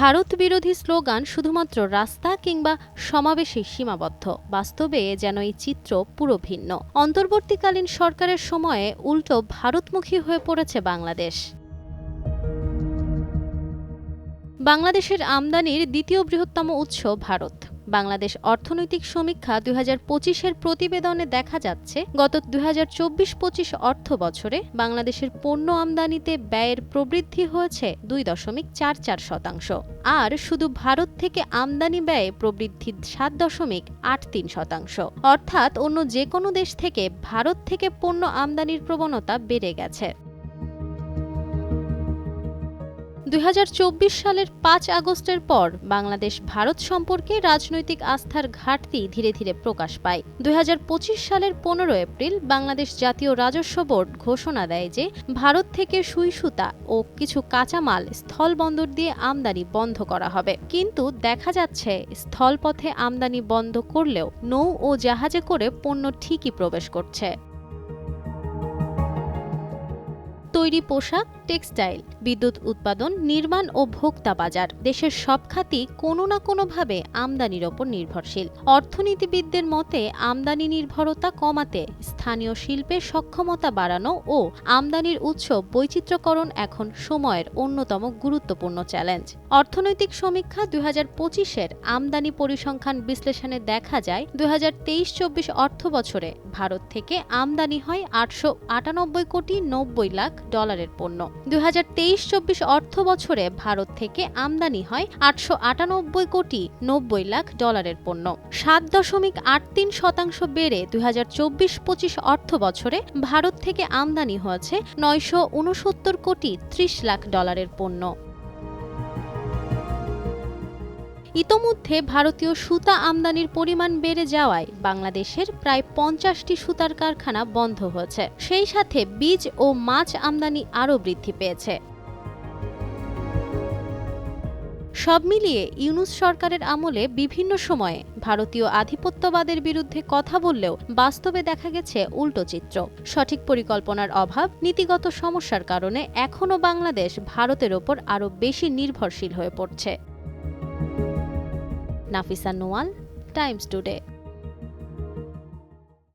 ভারত বিরোধী স্লোগান শুধুমাত্র রাস্তা কিংবা সমাবেশে সীমাবদ্ধ। বাস্তবে যেন এই চিত্র পুরো ভিন্ন। অন্তর্বর্তীকালীন সরকারের সময়ে উল্টো ভারতমুখী হয়ে পড়েছে বাংলাদেশ। বাংলাদেশের আমদানির দ্বিতীয় বৃহত্তম উৎস ভারত। বাংলাদেশ অর্থনৈতিক সমীক্ষা দুই হাজার পঁচিশের প্রতিবেদনে দেখা যাচ্ছে, গত দুই হাজার চব্বিশ পঁচিশ অর্থ বছরে বাংলাদেশের পণ্য আমদানিতে ব্যয়ের প্রবৃদ্ধি হয়েছে দুই দশমিক চার চার শতাংশ। আর শুধু ভারত থেকে আমদানি ব্যয়ে প্রবৃদ্ধি সাত দশমিক আট তিন শতাংশ। অর্থাৎ অন্য যে কোনো দেশ থেকে ভারত থেকে পণ্য আমদানির প্রবণতা বেড়ে গেছে। দুই হাজার চব্বিশ সালের পাঁচ আগস্টের পর বাংলাদেশ ভারত সম্পর্কে রাজনৈতিক আস্থার ঘাটতি ধীরে ধীরে প্রকাশ পায়। দুই হাজার পঁচিশ সালের পনেরো এপ্রিল বাংলাদেশ জাতীয় রাজস্ব বোর্ড ঘোষণা দেয় যে ভারত থেকে সুই সুতা ও কিছু কাঁচামাল স্থলবন্দর দিয়ে আমদানি বন্ধ করা হবে। কিন্তু দেখা যাচ্ছে স্থলপথে আমদানি বন্ধ করলেও নৌ ও জাহাজে করে পণ্য ঠিকই প্রবেশ করছে। তৈরি পোশাক, টেক্সটাইল, বিদ্যুৎ উৎপাদন, নির্মাণ ও ভোক্তা বাজার। দেশের সব খাতই কোনো না কোনোভাবে আমদানির ওপর নির্ভরশীল। অর্থনীতিবিদদের মতে, আমদানি নির্ভরতা কমাতে স্থানীয় শিল্পের সক্ষমতা বাড়ানো ও আমদানির উৎস বৈচিত্র্যকরণ এখন সময়ের অন্যতম গুরুত্বপূর্ণ চ্যালেঞ্জ। অর্থনৈতিক সমীক্ষা দুই হাজার পঁচিশের আমদানি পরিসংখ্যান বিশ্লেষণে দেখা যায় দুই হাজার তেইশ চব্বিশ অর্থ বছরে ভারত থেকে আমদানি হয় আটশো আটানব্বই কোটি নব্বই লাখ ডলারের পণ্য। দুই হাজার তেইশ চব্বিশ অর্থ বছরে ভারত থেকে আমদানি হয় আটশো আটানব্বই কোটি নব্বই লাখ ডলারের পণ্য। সাত দশমিক আট তিন শতাংশ বেড়ে দুই হাজার চব্বিশ পঁচিশ অর্থ বছরে ভারত থেকে আমদানি হয়েছে নয়শো উনসত্তর কোটি ত্রিশ লাখ ডলারের পণ্য। ইতোমধ্যে ভারতীয় সুতা আমদানির পরিমাণ বেড়ে যাওয়ায় বাংলাদেশের প্রায় পঞ্চাশটি সুতার কারখানা বন্ধ হয়েছে। সেই সাথে বীজ ও মাছ আমদানি আরও বৃদ্ধি পেয়েছে। সব মিলিয়ে ইউনুস সরকারের আমলে বিভিন্ন সময়ে ভারতীয় আধিপত্যবাদের বিরুদ্ধে কথা বললেও বাস্তবে দেখা গেছে উল্টো চিত্র। সঠিক পরিকল্পনার অভাব, নীতিগত সমস্যার কারণে এখনও বাংলাদেশ ভারতের ওপর আরও বেশি নির্ভরশীল হয়ে পড়ছে। Nafisa Nowal Times Today.